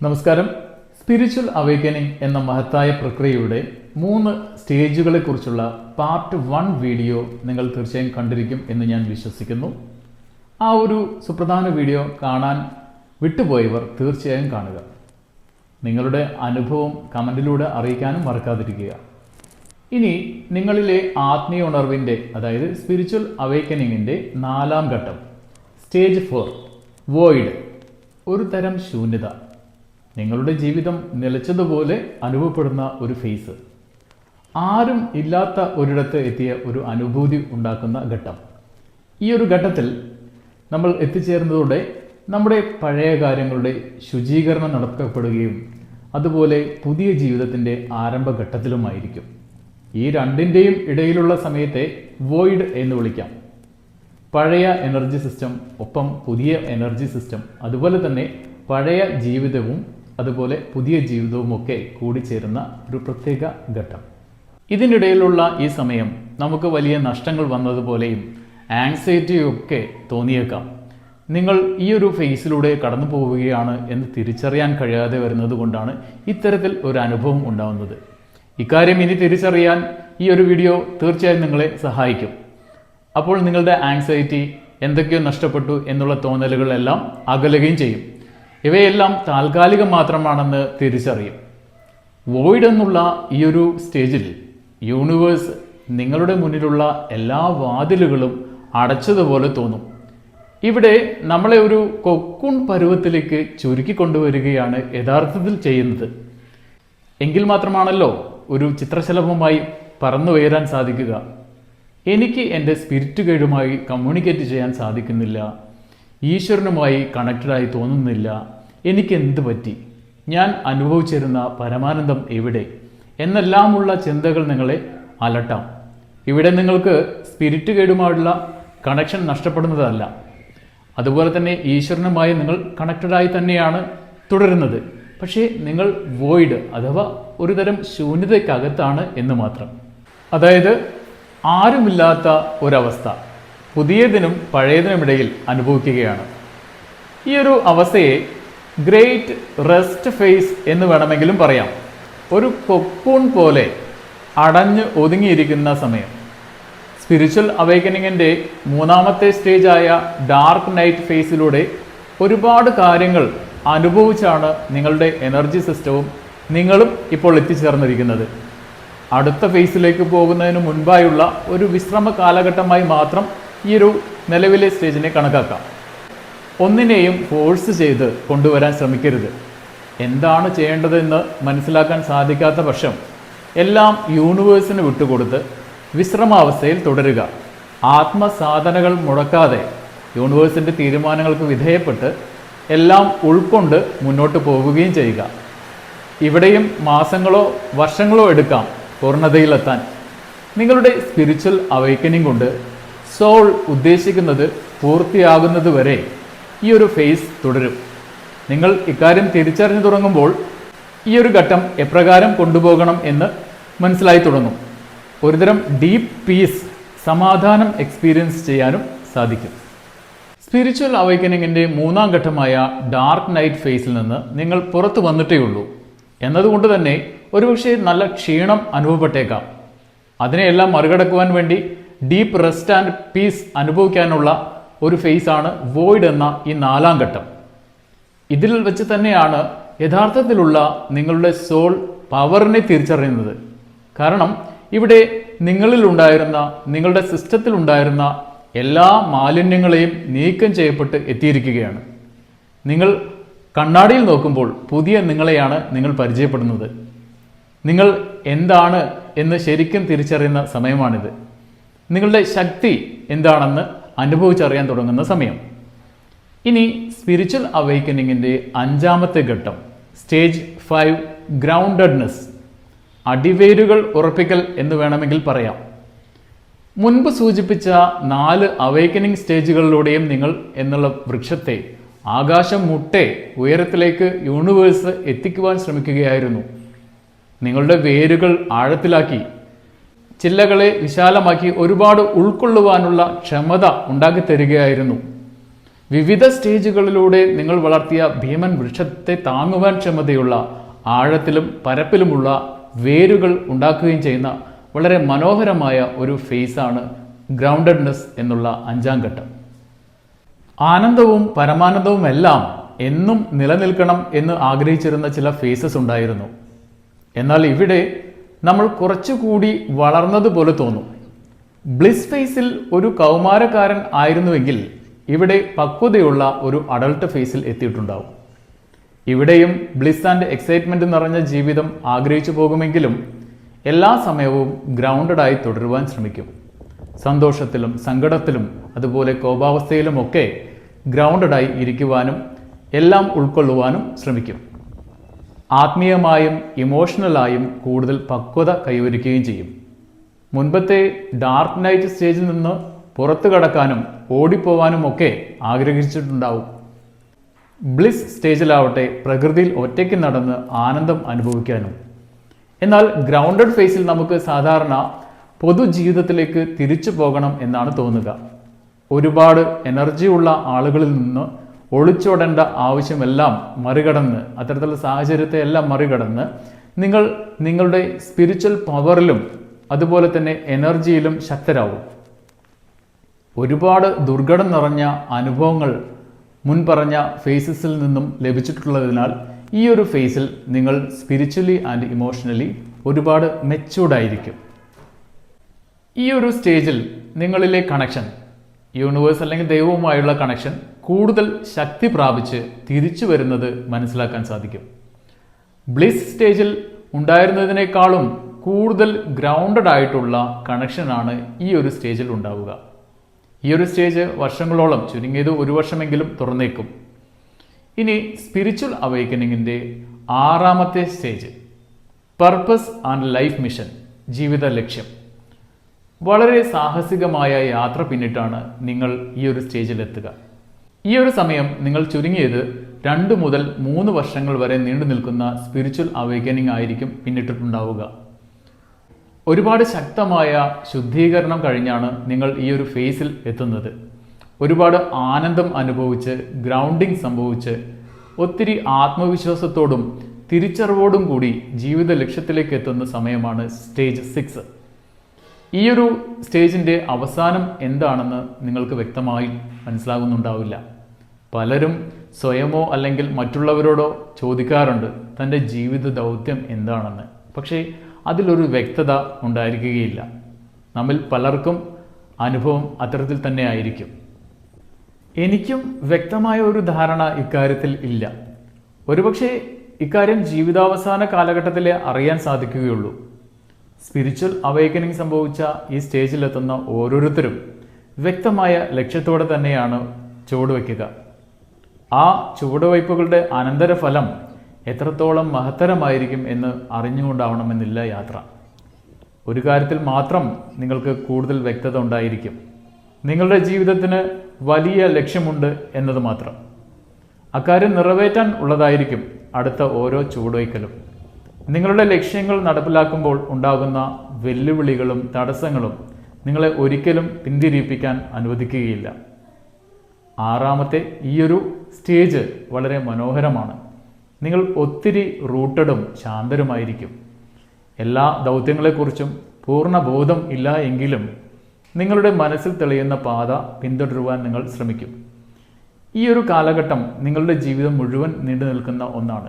നമസ്കാരം. Spiritual awakening എന്ന മഹത്തായ പ്രക്രിയയുടെ മൂന്ന് സ്റ്റേജുകളെ കുറിച്ചുള്ള പാർട്ട് വൺ വീഡിയോ നിങ്ങൾ തീർച്ചയായും കണ്ടിരിക്കും എന്ന് ഞാൻ വിശ്വസിക്കുന്നു. ആ ഒരു സുപ്രധാന വീഡിയോ കാണാൻ വിട്ടുപോയവർ തീർച്ചയായും കാണുക. നിങ്ങളുടെ അനുഭവം കമന്റിലൂടെ അറിയിക്കാനും മറക്കാതിരിക്കുക. ഇനി നിങ്ങളിലെ ആത്മീയ ഉണർവിന്റെ അതായത് സ്പിരിച്വൽ അവേക്കനിങ്ങിന്റെ നാലാം ഘട്ടം സ്റ്റേജ് ഫോർ വോയിഡ് ഒരു തരം ശൂന്യത. നിങ്ങളുടെ ജീവിതം നിലച്ചതുപോലെ അനുഭവപ്പെടുന്ന ഒരു ഫേസ് ആരും ഇല്ലാത്ത ഒരിടത്ത് എത്തിയ ഒരു അനുഭൂതി ഉണ്ടാക്കുന്ന ഘട്ടം. ഈ ഒരു ഘട്ടത്തിൽ നമ്മൾ എത്തിച്ചേർന്നതോടെ നമ്മുടെ പഴയ കാര്യങ്ങളുടെ ശുചീകരണം നടത്തപ്പെടുകയും അതുപോലെ പുതിയ ജീവിതത്തിന്റെ ആരംഭഘട്ടത്തിലുമായിരിക്കും. ഈ രണ്ടിന്റെയും ഇടയിലുള്ള സമയത്തെ വോയിഡ് എന്ന് വിളിക്കാം. പഴയ എനർജി സിസ്റ്റം ഒപ്പം പുതിയ എനർജി സിസ്റ്റം അതുപോലെ തന്നെ പഴയ ജീവിതവും അതുപോലെ പുതിയ ജീവിതവും ഒക്കെ കൂടിച്ചേരുന്ന ഒരു പ്രത്യേക ഘട്ടം. ഇതിനിടയിലുള്ള ഈ സമയം നമുക്ക് വലിയ നഷ്ടങ്ങൾ വന്നതുപോലെയും ആങ്സൈറ്റിയും ഒക്കെ തോന്നിയേക്കാം. നിങ്ങൾ ഈ ഒരു ഫേസിലൂടെ കടന്നു പോവുകയാണ് എന്ന് തിരിച്ചറിയാൻ കഴിയാതെ വരുന്നത് കൊണ്ടാണ് ഇത്തരത്തിൽ ഒരു അനുഭവം ഉണ്ടാവുന്നത്. ഇക്കാര്യം ഇനി തിരിച്ചറിയാൻ ഈ ഒരു വീഡിയോ തീർച്ചയായും നിങ്ങളെ സഹായിക്കും. അപ്പോൾ നിങ്ങളുടെ ആങ്സൈറ്റി എന്തൊക്കെയോ നഷ്ടപ്പെട്ടു എന്നുള്ള തോന്നലുകളെല്ലാം അകലുകയും ചെയ്യും. ഇവയെല്ലാം താൽക്കാലികം മാത്രമാണെന്ന് തിരിച്ചറിയും. വോയിഡ് എന്നുള്ള ഈ ഒരു സ്റ്റേജിൽ യൂണിവേഴ്സ് നിങ്ങളുടെ മുന്നിലുള്ള എല്ലാ വാതിലുകളും അടച്ചതുപോലെ തോന്നും. ഇവിടെ നമ്മളെ ഒരു കൊക്കുൺ പരുവത്തിലേക്ക് ചുരുക്കി കൊണ്ടുവരികയാണ് യഥാർത്ഥത്തിൽ ചെയ്യുന്നത്. എങ്കിൽ മാത്രമാണല്ലോ ഒരു ചിത്രശലഭമായി പറന്നു ഉയരാൻ സാധിക്കുക. എനിക്ക് എന്റെ സ്പിരിറ്റ് ഗൈഡുമായി കമ്മ്യൂണിക്കേറ്റ് ചെയ്യാൻ സാധിക്കുന്നില്ല. ഈശ്വരനുമായി കണക്റ്റഡായി തോന്നുന്നില്ല. എനിക്ക് എന്ത് പറ്റി? ഞാൻ അനുഭവിച്ചിരുന്ന പരമാനന്ദം എവിടെ? എന്നെല്ലാമുള്ള ചിന്തകൾ നിങ്ങളെ അലട്ടാം. ഇവിടെ നിങ്ങൾക്ക് സ്പിരിറ്റ് ഗൈഡുമായുള്ള കണക്ഷൻ നഷ്ടപ്പെടുന്നതല്ല. അതുപോലെ തന്നെ ഈശ്വരനുമായി നിങ്ങൾ കണക്റ്റഡായി തന്നെയാണ് തുടരുന്നത്. പക്ഷേ നിങ്ങൾ വോയിഡ് അഥവാ ഒരുതരം ശൂന്യതയ്ക്കകത്താണ് എന്ന് മാത്രം. അതായത് ആരുമില്ലാത്ത ഒരവസ്ഥ പുതിയതിനും പഴയതിനുമിടയിൽ അനുഭവിക്കുകയാണ്. ഈ ഒരു അവസ്ഥയെ ഗ്രേറ്റ് റെസ്റ്റ് ഫേസ് എന്ന് വേണമെങ്കിലും പറയാം. ഒരു കൊക്കൂൺ പോലെ അടഞ്ഞ് ഒതുങ്ങിയിരിക്കുന്ന സമയം. സ്പിരിച്വൽ അവേക്കനിങ്ങിന്റെ മൂന്നാമത്തെ സ്റ്റേജായ ഡാർക്ക് നൈറ്റ് ഫേസിലൂടെ ഒരുപാട് കാര്യങ്ങൾ അനുഭവിച്ചാണ് നിങ്ങളുടെ എനർജി സിസ്റ്റവും നിങ്ങളും ഇപ്പോൾ എത്തിച്ചേർന്നിരിക്കുന്നത്. അടുത്ത ഫേസിലേക്ക് പോകുന്നതിന് മുൻപായുള്ള ഒരു വിശ്രമ കാലഘട്ടമായി മാത്രം ഈ ഒരു നിലവിലെ സ്റ്റേജിനെ കണക്കാക്കാം. ഒന്നിനെയും ഫോഴ്സ് ചെയ്ത് കൊണ്ടുവരാൻ ശ്രമിക്കരുത്. എന്താണ് ചെയ്യേണ്ടതെന്ന് മനസ്സിലാക്കാൻ സാധിക്കാത്ത പക്ഷം എല്ലാം യൂണിവേഴ്സിന് വിട്ടുകൊടുത്ത് വിശ്രമാവസ്ഥയിൽ തുടരുക. ആത്മസാധനകൾ മുടക്കാതെ യൂണിവേഴ്സിന്റെ തീരുമാനങ്ങൾക്ക് വിധേയപ്പെട്ട് എല്ലാം ഉൾക്കൊണ്ട് മുന്നോട്ട് പോവുകയും ചെയ്യുക. ഇവിടെയും മാസങ്ങളോ വർഷങ്ങളോ എടുക്കാം പൂർണതയിലെത്താൻ. നിങ്ങളുടെ സ്പിരിച്വൽ അവൈക്കനിങ് കൊണ്ട് സോൾ ഉദ്ദേശിക്കുന്നത് പൂർത്തിയാകുന്നത് വരെ ഈ ഒരു ഫേസ് തുടരും. നിങ്ങൾ ഇക്കാര്യം തിരിച്ചറിഞ്ഞു തുടങ്ങുമ്പോൾ ഈ ഒരു ഘട്ടം എപ്രകാരം കൊണ്ടുപോകണം എന്ന് മനസ്സിലായി തുടങ്ങും. ഒരുതരം ഡീപ് പീസ് സമാധാനം എക്സ്പീരിയൻസ് ചെയ്യാനും സാധിക്കും. സ്പിരിച്വൽ അവൈക്കനിങ്ങിന്റെ മൂന്നാം ഘട്ടമായ ഡാർക്ക് നൈറ്റ് ഫേസിൽ നിന്ന് നിങ്ങൾ പുറത്തു വന്നിട്ടേ ഉള്ളൂ. എന്നതുകൊണ്ട് തന്നെ ഒരുപക്ഷെ നല്ല ക്ഷീണം അനുഭവപ്പെട്ടേക്കാം. അതിനെയെല്ലാം മറികടക്കുവാൻ വേണ്ടി ഡീപ്പ് റെസ്റ്റ് ആൻഡ് പീസ് അനുഭവിക്കാനുള്ള ഒരു ഫേസാണ് വോയിഡ് എന്ന ഈ നാലാം ഘട്ടം. ഇതിൽ വെച്ച് തന്നെയാണ് യഥാർത്ഥത്തിലുള്ള നിങ്ങളുടെ സോൾ പവറിനെ തിരിച്ചറിയുന്നത്. കാരണം ഇവിടെ നിങ്ങളിൽ ഉണ്ടായിരുന്ന നിങ്ങളുടെ സിസ്റ്റത്തിൽ ഉണ്ടായിരുന്ന എല്ലാ മാലിന്യങ്ങളെയും നീക്കം ചെയ്യപ്പെട്ട് എത്തിയിരിക്കുകയാണ്. നിങ്ങൾ കണ്ണാടിയിൽ നോക്കുമ്പോൾ പുതിയ നിങ്ങളെയാണ് നിങ്ങൾ പരിചയപ്പെടുന്നത്. നിങ്ങൾ എന്താണ് എന്ന് ശരിക്കും തിരിച്ചറിയുന്ന സമയമാണിത്. നിങ്ങളുടെ ശക്തി എന്താണെന്ന് അനുഭവിച്ചറിയാൻ തുടങ്ങുന്ന സമയം. ഇനി സ്പിരിച്വൽ അവൈക്കനിങ്ങിന്റെ അഞ്ചാമത്തെ ഘട്ടം സ്റ്റേജ് ഫൈവ് ഗ്രൗണ്ടഡ്നെസ് അടിവേരുകൾ ഉറപ്പിക്കൽ എന്ന് വേണമെങ്കിൽ പറയാം. മുൻപ് സൂചിപ്പിച്ച നാല് അവേക്കനിങ് സ്റ്റേജുകളിലൂടെയും നിങ്ങൾ എന്നുള്ള വൃക്ഷത്തെ ആകാശം മുട്ടെ ഉയരത്തിലേക്ക് യൂണിവേഴ്സ് എത്തിക്കുവാൻ ശ്രമിക്കുകയായിരുന്നു. നിങ്ങളുടെ വേരുകൾ ആഴത്തിലാക്കി ചില്ലകളെ വിശാലമാക്കി ഒരുപാട് ഉൾക്കൊള്ളുവാനുള്ള ക്ഷമത ഉണ്ടാക്കി തരികയായിരുന്നു വിവിധ സ്റ്റേജുകളിലൂടെ നിങ്ങൾ വളർത്തിയ ഭീമൻ വൃക്ഷത്തെ താങ്ങുവാൻ ക്ഷമതയുള്ള ആഴത്തിലും പരപ്പിലുമുള്ള വേരുകൾ ഉണ്ടാക്കുകയും ചെയ്യുന്ന വളരെ മനോഹരമായ ഒരു ഫേസാണ് ഗ്രൗണ്ടഡ്നെസ് എന്നുള്ള അഞ്ചാം ഘട്ടം. ആനന്ദവും പരമാനന്ദവും എല്ലാം എന്നും നിലനിൽക്കണം എന്ന് ആഗ്രഹിച്ചിരുന്ന ചില ഫേസസ് ഉണ്ടായിരുന്നു. എന്നാൽ ഇവിടെ നമ്മൾ കുറച്ചുകൂടി വളർന്നതുപോലെ തോന്നും. ബ്ലിസ് ഫേസിൽ ഒരു കൗമാരക്കാരൻ ആയിരുന്നുവെങ്കിൽ ഇവിടെ പക്വതയുള്ള ഒരു അഡൾട്ട് ഫേസിൽ എത്തിയിട്ടുണ്ടാവും. ഇവിടെയും ബ്ലിസ് ആൻഡ് എക്സൈറ്റ്മെന്റ് നിറഞ്ഞ ജീവിതം ആഗ്രഹിച്ചു പോകുമെങ്കിലും എല്ലാ സമയവും ഗ്രൗണ്ടഡ് ആയി തുടരുവാൻ ശ്രമിക്കും. സന്തോഷത്തിലും സങ്കടത്തിലും അതുപോലെ കോപാവസ്ഥയിലുമൊക്കെ ഗ്രൗണ്ടഡ് ആയി ഇരിക്കുവാനും എല്ലാം ഉൾക്കൊള്ളുവാനും ശ്രമിക്കും. ആത്മീയമായും ഇമോഷണലായും കൂടുതൽ പക്വത കൈവരിക്കുകയും ചെയ്യും. മുൻപത്തെ ഡാർക്ക് നൈറ്റ് സ്റ്റേജിൽ നിന്ന് പുറത്തു കടക്കാനും ഓടിപ്പോവാനും ഒക്കെ ആഗ്രഹിച്ചിട്ടുണ്ടാവും. ബ്ലിസ് സ്റ്റേജിലാവട്ടെ പ്രകൃതിയിൽ ഒറ്റയ്ക്ക് നടന്ന് ആനന്ദം അനുഭവിക്കാനും. എന്നാൽ ഗ്രൗണ്ടഡ് ഫേസിൽ നമുക്ക് സാധാരണ പൊതുജീവിതത്തിലേക്ക് തിരിച്ചു പോകണം എന്നാണ് തോന്നുക. ഒരുപാട് എനർജിയുള്ള ആളുകളിൽ നിന്ന് ഒളിച്ചോടേണ്ട ആവശ്യമെല്ലാം മറികടന്ന് അത്തരത്തിലുള്ള സാഹചര്യത്തെ എല്ലാം മറികടന്ന് നിങ്ങൾ നിങ്ങളുടെ സ്പിരിച്വൽ പവറിലും അതുപോലെ തന്നെ എനർജിയിലും ശക്തരാകും ഒരുപാട് ദുർഘടം നിറഞ്ഞ അനുഭവങ്ങൾ മുൻ പറഞ്ഞ ഫേസസിൽ നിന്നും ലഭിച്ചിട്ടുള്ളതിനാൽ ഈ ഒരു ഫേസിൽ നിങ്ങൾ സ്പിരിച്വലി ആൻഡ് ഇമോഷണലി ഒരുപാട് മെച്ചൂർഡായിരിക്കും ഈ ഒരു സ്റ്റേജിൽ നിങ്ങളിലെ കണക്ഷൻ യൂണിവേഴ്സ് അല്ലെങ്കിൽ ദൈവവുമായുള്ള കണക്ഷൻ കൂടുതൽ ശക്തി പ്രാപിച്ച് തിരിച്ചു വരുന്നത് മനസ്സിലാക്കാൻ സാധിക്കും. ബ്ലിസ് സ്റ്റേജിൽ ഉണ്ടായിരുന്നതിനേക്കാളും കൂടുതൽ ഗ്രൗണ്ടഡ് ആയിട്ടുള്ള കണക്ഷനാണ് ഈ ഒരു സ്റ്റേജിൽ ഉണ്ടാവുക. ഈ ഒരു സ്റ്റേജ് വർഷങ്ങളോളം ചുരുങ്ങിയത് ഒരു വർഷമെങ്കിലും തുറന്നേക്കും. ഇനി സ്പിരിച്വൽ അവൈക്കനിങ്ങിന്റെ ആറാമത്തെ stage. Purpose and life mission ജീവിത ലക്ഷ്യം. വളരെ സാഹസികമായ യാത്ര പിന്നിട്ടാണ് നിങ്ങൾ ഈ ഒരു സ്റ്റേജിലെത്തുക. ഈ ഒരു സമയം നിങ്ങൾ ചുരുങ്ങിയത് രണ്ട് മുതൽ മൂന്ന് വർഷങ്ങൾ വരെ നീണ്ടു നിൽക്കുന്ന സ്പിരിച്വൽ അവേക്കനിങ് ആയിരിക്കും പിന്നിട്ടിട്ടുണ്ടാവുക. ഒരുപാട് ശക്തമായ ശുദ്ധീകരണം കഴിഞ്ഞാണ് നിങ്ങൾ ഈ ഒരു ഫേസിൽ എത്തുന്നത്. ഒരുപാട് ആനന്ദം അനുഭവിച്ച് ഗ്രൗണ്ടിങ് സംഭവിച്ച് ഒത്തിരി ആത്മവിശ്വാസത്തോടും തിരിച്ചറിവോടും കൂടി ജീവിത ലക്ഷ്യത്തിലേക്ക് എത്തുന്ന സമയമാണ് സ്റ്റേജ് സിക്സ് ഈ ഒരു സ്റ്റേജിന്റെ അവസാനം എന്താണെന്ന് നിങ്ങൾക്ക് വ്യക്തമായി മനസ്സിലാകുന്നുണ്ടാവില്ല. പലരും സ്വയമോ അല്ലെങ്കിൽ മറ്റുള്ളവരോടോ ചോദിക്കാറുണ്ട് തന്റെ ജീവിത ദൗത്യം എന്താണെന്ന്? പക്ഷേ അതിലൊരു വ്യക്തത ഉണ്ടായിരിക്കുകയില്ല. നമ്മിൽ പലർക്കും അനുഭവം അത്തരത്തിൽ തന്നെ ആയിരിക്കും. എനിക്കും വ്യക്തമായ ഒരു ധാരണ ഇക്കാര്യത്തിൽ ഇല്ല. ഒരുപക്ഷെ ഇക്കാര്യം ജീവിതാവസാന കാലഘട്ടത്തിലെ അറിയാൻ സാധിക്കുകയുള്ളൂ. സ്പിരിച്വൽ അവൈക്കനിങ് സംഭവിച്ച ഈ സ്റ്റേജിലെത്തുന്ന ഓരോരുത്തരും വ്യക്തമായ ലക്ഷ്യത്തോടെ തന്നെയാണ് ചുവടുവയ്ക്കുക. ആ ചുവടുവയ്പ്പുകളുടെ അനന്തരഫലം എത്രത്തോളം മഹത്തരമായിരിക്കും എന്ന് അറിഞ്ഞുകൊണ്ടാവണമെന്നില്ല യാത്ര. ഒരു കാര്യത്തിൽ മാത്രം നിങ്ങൾക്ക് കൂടുതൽ വ്യക്തത ഉണ്ടായിരിക്കും. നിങ്ങളുടെ ജീവിതത്തിന് വലിയ ലക്ഷ്യമുണ്ട് എന്നത് മാത്രം. അക്കാര്യം നിറവേറ്റാൻ ഉള്ളതായിരിക്കും അടുത്ത ഓരോ ചുവടുവയ്ക്കലും. നിങ്ങളുടെ ലക്ഷ്യങ്ങൾ നടപ്പിലാക്കുമ്പോൾ ഉണ്ടാകുന്ന വെല്ലുവിളികളും തടസ്സങ്ങളും നിങ്ങളെ ഒരിക്കലും പിന്തിരിപ്പിക്കാൻ അനുവദിക്കുകയില്ല. ആറാമത്തെ ഈയൊരു സ്റ്റേജ് വളരെ മനോഹരമാണ്. നിങ്ങൾ ഒത്തിരി റൂട്ടഡും ശാന്തരുമായിരിക്കും. എല്ലാ ദൗത്യങ്ങളെക്കുറിച്ചും പൂർണ ബോധം ഇല്ല എങ്കിലും നിങ്ങളുടെ മനസ്സിൽ തെളിയുന്ന പാത പിന്തുടരുവാൻ നിങ്ങൾ ശ്രമിക്കും. ഈ ഒരു കാലഘട്ടം നിങ്ങളുടെ ജീവിതം മുഴുവൻ നീണ്ടു നിൽക്കുന്ന ഒന്നാണ്.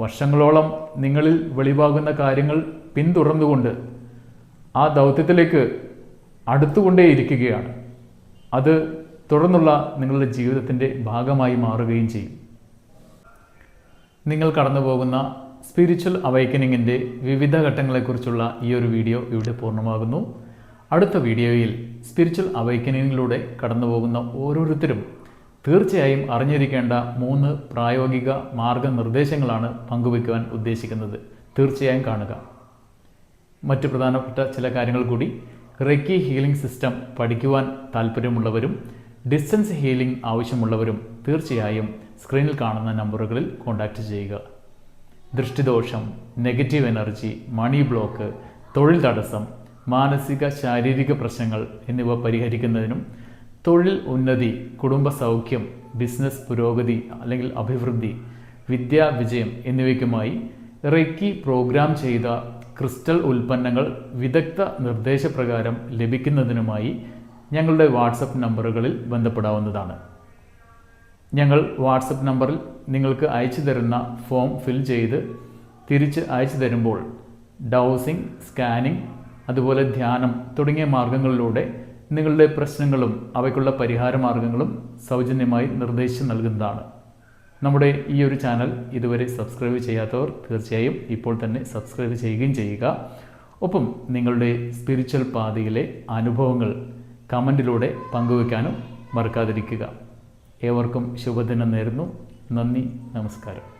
വർഷങ്ങളോളം നിങ്ങളിൽ വെളിവാകുന്ന കാര്യങ്ങൾ പിന്തുടർന്നുകൊണ്ട് ആ ദൗത്യത്തിലേക്ക് അടുത്തുകൊണ്ടേയിരിക്കുകയാണ്. അത് തുടർന്നുള്ള നിങ്ങളുടെ ജീവിതത്തിന്റെ ഭാഗമായി മാറുകയും ചെയ്യും. നിങ്ങൾ കടന്നു പോകുന്ന സ്പിരിച്വൽ അവൈക്കനിങ്ങിന്റെ വിവിധ ഘട്ടങ്ങളെക്കുറിച്ചുള്ള ഈ ഒരു വീഡിയോ ഇവിടെ പൂർണമാകുന്നു. അടുത്ത വീഡിയോയിൽ സ്പിരിച്വൽ അവൈക്കനിങ്ങിലൂടെ കടന്നു പോകുന്ന ഓരോരുത്തരും തീർച്ചയായും അറിഞ്ഞിരിക്കേണ്ട മൂന്ന് പ്രായോഗിക മാർഗനിർദ്ദേശങ്ങളാണ് പങ്കുവയ്ക്കുവാൻ ഉദ്ദേശിക്കുന്നത്. തീർച്ചയായും കാണുക. മറ്റ് പ്രധാനപ്പെട്ട ചില കാര്യങ്ങൾ കൂടി. റെക്കി ഹീലിംഗ് സിസ്റ്റം പഠിക്കുവാൻ താല്പര്യമുള്ളവരും ഡിസ്റ്റൻസ് ഹീലിംഗ് ആവശ്യമുള്ളവരും തീർച്ചയായും സ്ക്രീനിൽ കാണുന്ന നമ്പറുകളിൽ കോൺടാക്റ്റ് ചെയ്യുക. ദൃഷ്ടിദോഷം നെഗറ്റീവ് എനർജി മണി ബ്ലോക്ക് തൊഴിൽ തടസ്സം മാനസിക ശാരീരിക പ്രശ്നങ്ങൾ എന്നിവ പരിഹരിക്കുന്നതിനും തൊഴിൽ ഉന്നതി കുടുംബ സൗഖ്യം ബിസിനസ് പുരോഗതി അല്ലെങ്കിൽ അഭിവൃദ്ധി വിദ്യാ വിജയം എന്നിവയ്ക്കുമായി റെക്കി പ്രോഗ്രാം ചെയ്ത ക്രിസ്റ്റൽ ഉൽപ്പന്നങ്ങൾ വിദഗ്ധ നിർദ്ദേശപ്രകാരം ലഭിക്കുന്നതിനുമായി ഞങ്ങളുടെ വാട്സപ്പ് നമ്പറുകളിൽ ബന്ധപ്പെടാവുന്നതാണ്. ഞങ്ങൾ വാട്സപ്പ് നമ്പറിൽ നിങ്ങൾക്ക് അയച്ചു തരുന്ന ഫോം ഫിൽ ചെയ്ത് തിരിച്ച് അയച്ചു തരുമ്പോൾ ഡൗസിംഗ് സ്കാനിംഗ് അതുപോലെ ധ്യാനം തുടങ്ങിയ മാർഗങ്ങളിലൂടെ നിങ്ങളുടെ പ്രശ്നങ്ങളും അവയ്ക്കുള്ള പരിഹാര മാർഗങ്ങളും സൗജന്യമായി നിർദ്ദേശിച്ച് നൽകുന്നതാണ്. നമ്മുടെ ഈ ഒരു ചാനൽ ഇതുവരെ സബ്സ്ക്രൈബ് ചെയ്യാത്തവർ തീർച്ചയായും ഇപ്പോൾ തന്നെ സബ്സ്ക്രൈബ് ചെയ്യുകയും ചെയ്യുക. ഒപ്പം നിങ്ങളുടെ സ്പിരിച്വൽ പാതയിലെ അനുഭവങ്ങൾ കമന്റിലൂടെ പങ്കുവെക്കാനും മറക്കാതിരിക്കുക. ഏവർക്കും ശുഭദിനം നേരുന്നു. നന്ദി നമസ്കാരം.